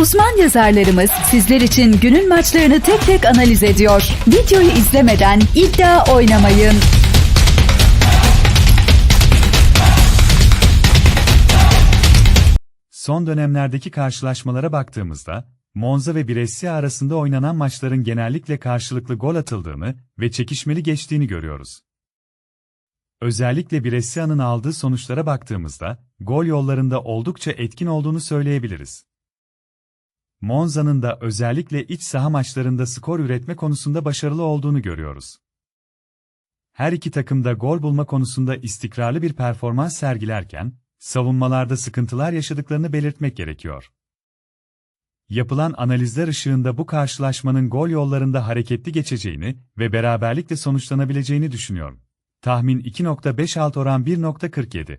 Uzman yazarlarımız sizler için günün maçlarını tek tek analiz ediyor. Videoyu izlemeden iddia oynamayın. Son dönemlerdeki karşılaşmalara baktığımızda, Monza ve Brescia arasında oynanan maçların genellikle karşılıklı gol atıldığını ve çekişmeli geçtiğini görüyoruz. Özellikle Brescia'nın aldığı sonuçlara baktığımızda, gol yollarında oldukça etkin olduğunu söyleyebiliriz. Monza'nın da özellikle iç saha maçlarında skor üretme konusunda başarılı olduğunu görüyoruz. Her iki takım da gol bulma konusunda istikrarlı bir performans sergilerken, savunmalarda sıkıntılar yaşadıklarını belirtmek gerekiyor. Yapılan analizler ışığında bu karşılaşmanın gol yollarında hareketli geçeceğini ve beraberlikle sonuçlanabileceğini düşünüyorum. Tahmin 2.56 oran 1.47.